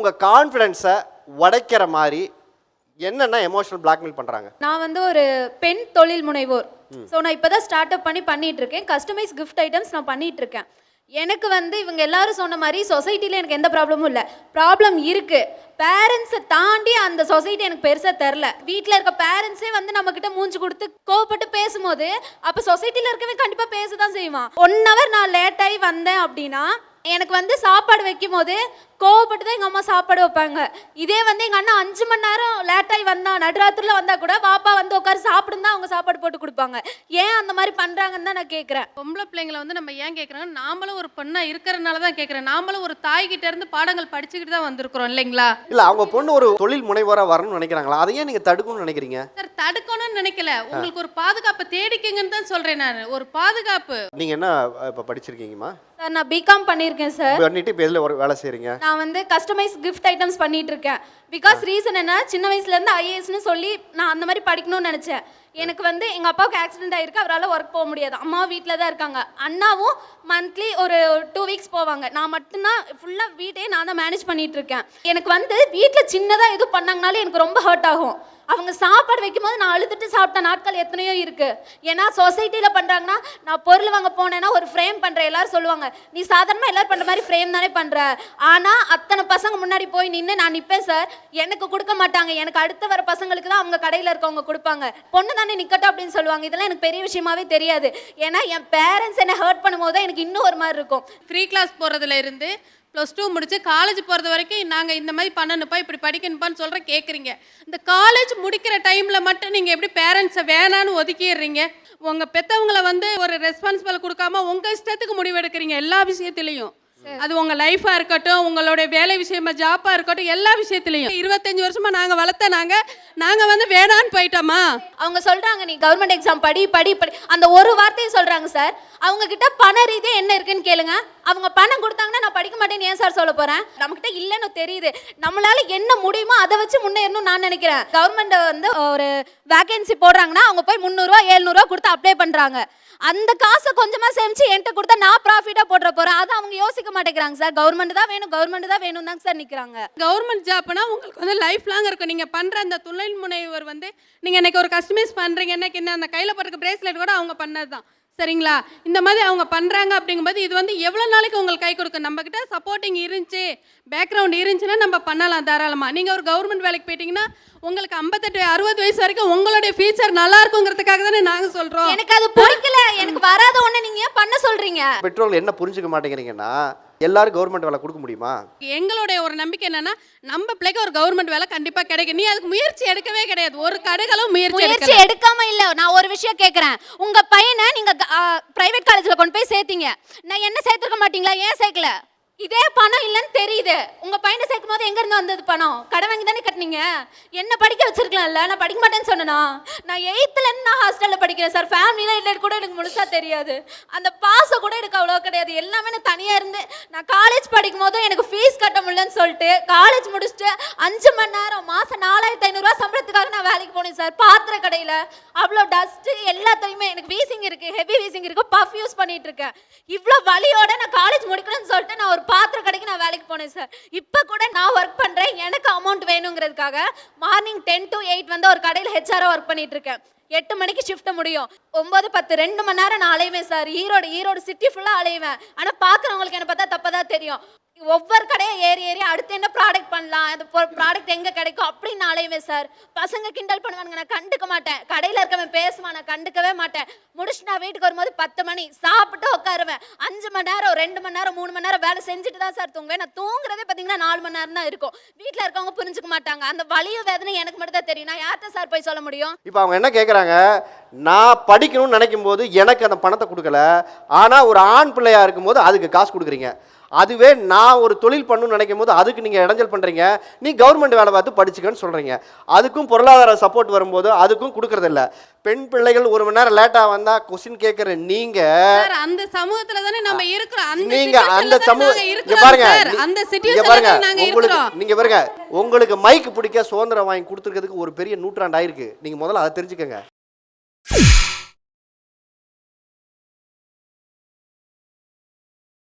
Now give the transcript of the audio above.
உங்கள் கான்ஃபிடென்ஸை உடைக்கிற மாதிரி என்னென்ன எமோஷனல் பிளாக்மெயில் பண்ணுறாங்க நான் வந்து ஒரு பெண் தொழில் முனைவோர். ஸோ நான் இப்போ தான் ஸ்டார்ட் அப் பண்ணி பண்ணிட்டு இருக்கேன். கஸ்டமைஸ் கிஃப்ட் ஐட்டம்ஸ் நான் பண்ணிட்டு இருக்கேன். எனக்கு வந்து இவங்க எல்லாரும் சொன்ன மாதிரி சொசைட்டியில் எனக்கு எந்த ப்ராப்ளமும் இல்லை. ப்ராப்ளம் இருக்கு. பேரண்ட்ஸை தாண்டி அந்த சொசைட்டி எனக்கு பெருசாக தெரில. வீட்டில் இருக்க பேரண்ட்ஸே வந்து நம்ம கிட்ட மூஞ்சி கொடுத்து கோவப்பட்டு பேசும்போது அப்போ சொசைட்டியில் இருக்கவே கண்டிப்பாக பேச தான் செய்வான். ஒன் ஹவர் நான் லேட் ஆகி வந்தேன் அப்படின்னா எனக்கு வந்து சாப்பாடு வைக்கும் போது கோவப்பட்டு தான் எங்கள் அம்மா சாப்பாடு வைப்பாங்க. இதே வந்து எங்கள் அண்ணா அஞ்சு மணி நேரம் லேட்டாகி வந்தான். நடுராத்திரில் வந்தால் கூட பாப்பா உட்காரு சாப்பிடுன்னு தான் அவங்க சாப்பாடு போட்டு கொடுப்பாங்க. ஏன் அந்த மாதிரி பண்றாங்கன்னு தான் நான் கேட்குறேன் பொம்பளை பிள்ளைங்களை வந்து நம்ம ஏன் கேட்குறோம் நாமளும் ஒரு பொண்ணா இருக்கிறனால தான் கேட்குறேன் நாமளும் ஒரு தாய்கிட்ட இருந்து பாடங்கள் படிச்சுக்கிட்டு தான் வந்திருக்கிறோம் இல்லைங்களா? இல்லை அவங்க பொண்ணு ஒரு தொழில் முனைவோராக வரணும்னு நினைக்கிறாங்களா? அதை ஏன் நீங்கள் தடுக்கணும்னு நினைக்கிறீங்க? சார் தடுக்கணும்னு நினைக்கல. உங்களுக்கு ஒரு பாதுகாப்பு தேடிக்கங்கன்னு தான் சொல்றேன் நான். ஒரு பாதுகாப்பு. நீங்கள் என்ன இப்போ படிச்சிருக்கீங்கம்மா? சார் நான் பிகாம் பண்ணியிருக்கேன் சார். பண்ணிட்டு இப்போ எதில் ஒரு வேலை செய்கிறீங்க நான் வந்து கஸ்டமைஸ் கிஃப்ட் ஐட்டம்ஸ் பண்ணிட்டு இருக்கேன். பிகாஸ் ரீசன் என்ன சின்ன வயசுல இருந்து ஐஏஎஸ்னு சொல்லி நான் அந்த மாதிரி படிக்கணும்னு நினைச்சேன். எனக்கு வந்து எங்கள் அப்பாவுக்கு ஆக்சிடென்ட் ஆயிருக்கு அவரால் ஒர்க் போக முடியாது. அம்மா வீட்டில் தான் இருக்காங்க. அண்ணாவும் மந்த்லி ஒரு டூ வீக்ஸ் போவாங்க. நான் மட்டும்தான் ஃபுல்லாக வீட்டையே நான் தான் மேனேஜ் பண்ணிகிட்ருக்கேன் எனக்கு வந்து வீட்டில் சின்னதாக எதுவும் பண்ணாங்கனாலும் எனக்கு ரொம்ப ஹர்ட் ஆகும். அவங்க சாப்பாடு வைக்கும்போது நான் அழுதுட்டு சாப்பிட்ட நாட்கள் எத்தனையோ இருக்கு. ஏன்னா சொசைட்டியில் பண்றாங்கன்னா நான் பொருள் வாங்க போனேன்னா ஒரு ஃப்ரேம் பண்றேன். எல்லாரும் சொல்லுவாங்க நீ சாதாரணமாக எல்லாரும் பண்ற மாதிரி ஃப்ரேம் தானே பண்ற. ஆனா அத்தனை பசங்க முன்னாடி போய் நின்று நான் நிற்பேன் சார் எனக்கு கொடுக்க மாட்டாங்க. எனக்கு அடுத்து வர பசங்களுக்கு தான் அவங்க கடையில் இருக்கவங்க கொடுப்பாங்க. பொண்ணு தானே நிக்கட்டும் அப்படின்னு சொல்லுவாங்க. இதெல்லாம் எனக்கு பெரிய விஷயமாவே தெரியாது. ஏன்னா என் பேரண்ட்ஸ் என்ன ஹர்ட் பண்ணும்போது எனக்கு இன்னும் ஒரு மாதிரி இருக்கும். ஃப்ரீ கிளாஸ் போகிறதுல இருந்து ப்ளஸ் டூ முடிச்சு காலேஜ் போகிறது வரைக்கும் நாங்கள் இந்த மாதிரி பண்ணணுப்பா இப்படி படிக்கணுப்பான்னு சொல்கிற கேட்குறீங்க இந்த காலேஜ் முடிக்கிற டைமில் மட்டும் நீங்கள் எப்படி பேரண்ட்ஸை வேணான்னு ஒதுக்கிடுறீங்க? உங்கள் பெற்றவங்களை வந்து ஒரு ரெஸ்பான்சிபிள் கொடுக்காம உங்கள் இஷ்டத்துக்கு முடிவெடுக்கிறீங்க எல்லா விஷயத்துலையும். அது உங்க லைஃபா இருக்கட்டும் உங்களுடைய வேலை விஷயமா ஜாப்பா இருக்கட்டும் எல்லா விஷயத்துலையும். இருபத்தஞ்சு வருஷமா நாங்க வளர்த்த நாங்க நாங்க வந்து வேணான்னு போயிட்டோமா? அவங்க சொல்றாங்க நீ கவர்மெண்ட் எக்ஸாம் படி படி படி. அந்த ஒரு வார்த்தையை சொல்றாங்க சார் அவங்க கிட்ட பண ரீதியாக என்ன இருக்குன்னு கேளுங்க. அவங்க பணம் கொடுத்தாங்கன்னா நான் படிக்க மாட்டேன்னு ஏன் சார் சொல்ல போறேன்? நம்ம கிட்ட இல்லைன்னு தெரியுது. நம்மளால என்ன முடியுமோ அதை வச்சு முன்னேறணும் நான் நினைக்கிறேன். கவர்மெண்ட் வந்து ஒரு வேகன்சி போடுறாங்கன்னா அவங்க போய் முந்நூறுரூவா எழுநூறுவா கொடுத்து அப்ளை பண்றாங்க. அந்த காசை கொஞ்சமாக சேமிச்சு என்கிட்ட கொடுத்தா நான் ப்ராஃபிட்டாக போட்டுற போகிறேன் அதை அவங்க யோசிக்க மாட்டேங்கிறாங்க சார். கவர்மெண்ட் தான் வேணும் கவர்மெண்ட் தான் வேணும் தாங்க சார் நிற்கிறாங்க கவர்மெண்ட் ஜாப்னா உங்களுக்கு வந்து லைஃப் லாங் இருக்கும். நீங்கள் பண்ணுற அந்த தொழில் முனைவர் வந்து நீங்கள் இன்னைக்கு ஒரு கஸ்டமைஸ் பண்ணுறீங்க இன்னைக்கு என்ன அந்த கையில் போட்டுக்க பிரேஸ்லெட் கூட அவங்க பண்ணது தான் சரிங்களா? இந்த மாதிரி அவங்க பண்ணுறாங்க அப்படிங்கும்போது இது வந்து எவ்வளோ நாளைக்கு உங்களுக்கு கை கொடுக்கும்? நம்மக்கிட்ட சப்போர்ட்டிங் இருந்துச்சு பேக்ரவுண்ட் இருந்துச்சுன்னா நம்ம பண்ணலாம் தாராளமாக நீங்கள் ஒரு கவர்மெண்ட் வேலைக்கு போயிட்டீங்கன்னா உங்களுக்கு ஐம்பத்தெட்டு அறுபது வயசு வரைக்கும் உங்களுடைய ஃபியூச்சர் நல்லா இருக்குங்கிறதுக்காக தானே நாங்க சொல்றோம். எனக்கு அது பிடிக்கல எனக்கு வராத ஒண்ணு நீங்க ஏன் பண்ண சொல்றீங்க? பெட்ரோல் என்ன புரிஞ்சுக்க மாட்டேங்கிறீங்கன்னா எல்லாரும் கவர்மெண்ட் வேலை கொடுக்க முடியுமா? எங்களுடைய ஒரு நம்பிக்கை என்னன்னா நம்ம பிள்ளைக்கு ஒரு கவர்மெண்ட் வேலை கண்டிப்பா கிடைக்கும். நீ அதுக்கு முயற்சி எடுக்கவே கிடையாது. ஒரு கடுகளும் முயற்சி முயற்சி எடுக்காம இல்ல. நான் ஒரு விஷயம் கேக்குறேன். உங்க பையனை நீங்க பிரைவேட் காலேஜ்ல கொண்டு போய் சேர்த்தீங்க. நான் என்ன சேர்த்துக்க மாட்டீங்களா? ஏன் சேர்க்கல? இதே பணம் இல்லைன்னு தெரியுது. போது எங்க இருந்து வந்தது பணம்? கடை வாங்கி தானே கட்டினீங்க? என்ன படிக்க வச்சிருக்கலாம்ல? நான் படிக்க மாட்டேன்னு சொன்னேனா? நான் எயித்துல இருந்து நான் ஹாஸ்டல்ல படிக்கிறேன் சார் ஃபேமிலியில இல்லை கூட எனக்கு முழுசா தெரியாது. அந்த பாசம் கூட எனக்கு அவ்வளோ கிடையாது. எல்லாமே நான் தனியா இருந்து நான் காலேஜ் படிக்கும் போதும் எனக்கு ஃபீஸ் கட்ட முடியலன்னு சொல்லிட்டு காலேஜ் முடிச்சுட்டு அஞ்சு மணி நேரம் மாசம் நாலாயிரத்தி ஐநூறுரூவா சம்பளத்துக்காக நான் வேலைக்கு போனேன் சார் பாத்திர கடையில. அவ்வளோ டஸ்ட் எல்லாத்தையுமே எனக்கு வீசிங் இருக்கு ஹெவி வீசிங் இருக்கு பஃப் யூஸ் பண்ணிட்டு இருக்கேன். இவ்வளோ வலியோட நான் காலேஜ் முடிக்கணும்னு சொல்லிட்டு நான் ஒரு பாத்திர கடைக்கு நான் வேலைக்கு போனேன் சார் இப்போ கூட நான் ஒர்க் பண்ணுறேன் எனக்கு அமௌண்ட் வேணுங்கிறதுக்காக மார்னிங் டென் டு எயிட் வந்து ஒரு கடையில் ஹெச்ஆராக ஒர்க் பண்ணிட்டு இருக்கேன். எட்டு மணிக்கு ஷிஃப்ட் முடியும். ஒன்பது பத்து ரெண்டு மணி நேரம் நான் அலைவேன் சார் ஈரோடு ஈரோடு சிட்டி ஃபுல்லாக அலைவேன். ஆனால் பார்க்குறவங்களுக்கு என்ன பார்த்தா தப்பா தெரியும். ஒவ்வொரு கடையை ஏறி ஏறி அடுத்து என்ன ப்ராடக்ட் பண்ணலாம்? அது ப்ராடக்ட் எங்கே கிடைக்கும் அப்படின்னு சார் பசங்க கிண்டல் பண்ணுவானுங்க. நான் கண்டுக்க மாட்டேன். கடையில் இருக்கவன் பேசுவான். நான் கண்டுக்கவே மாட்டேன். முடிச்சுட்டு நான் வீட்டுக்கு வரும்போது பத்து மணி சாப்பிட்டு உட்காருவேன். அஞ்சு மணி நேரம் ரெண்டு மணி நேரம் மூணு மணி நேரம் வேலை செஞ்சுட்டு தான் சார் தூங்குவேன். நான் தூங்குறதே பார்த்தீங்கன்னா நாலு மணி நேரம் தான் இருக்கும். வீட்டில் இருக்கவங்க புரிஞ்சுக்க மாட்டாங்க. அந்த வலியும் வேதனை எனக்கு மட்டும் தான் தெரியும். நான் யார்கிட்ட சார் போய் சொல்ல முடியும்? இப்போ அவங்க என்ன கேட்குறாங்க நான் படிக்கணும்னு நினைக்கும் போது எனக்கு அந்த பணத்தை கொடுக்கல. ஆனால் ஒரு ஆண் பிள்ளையாக இருக்கும்போது அதுக்கு காசு கொடுக்குறீங்க. அதுவே நான் ஒரு தொழில் பண்ணணும்னு நினைக்கும் போது அதுக்கு நீங்கள் இடைஞ்சல் பண்ணுறீங்க நீ கவர்மெண்ட் வேலை பார்த்து படிச்சுக்கன்னு சொல்கிறீங்க அதுக்கும் பொருளாதார சப்போர்ட் வரும்போது அதுக்கும் கொடுக்கறதில்ல பெண் பிள்ளைகள் ஒரு மணி நேரம் லேட்டாக வந்தால் கொஸ்டின் கேட்குற நீங்கள் அந்த சமூகத்துல தானே நம்ம இருக்கிறோம். அந்த நீங்க அந்த situationல சமூக தானே நாங்க இங்க இருக்கிறோம் பாருங்க அந்த பாருங்க. உங்களுக்கு இருக்கிறோம். நீங்க பாருங்க. உங்களுக்கு மைக் பிடிக்க சுதந்திரம் வாங்கி கொடுத்துருக்கிறதுக்கு ஒரு பெரிய நூற்றாண்டு ஆயிருக்கு. நீங்க முதல்ல அதை தெரிஞ்சுக்கங்க.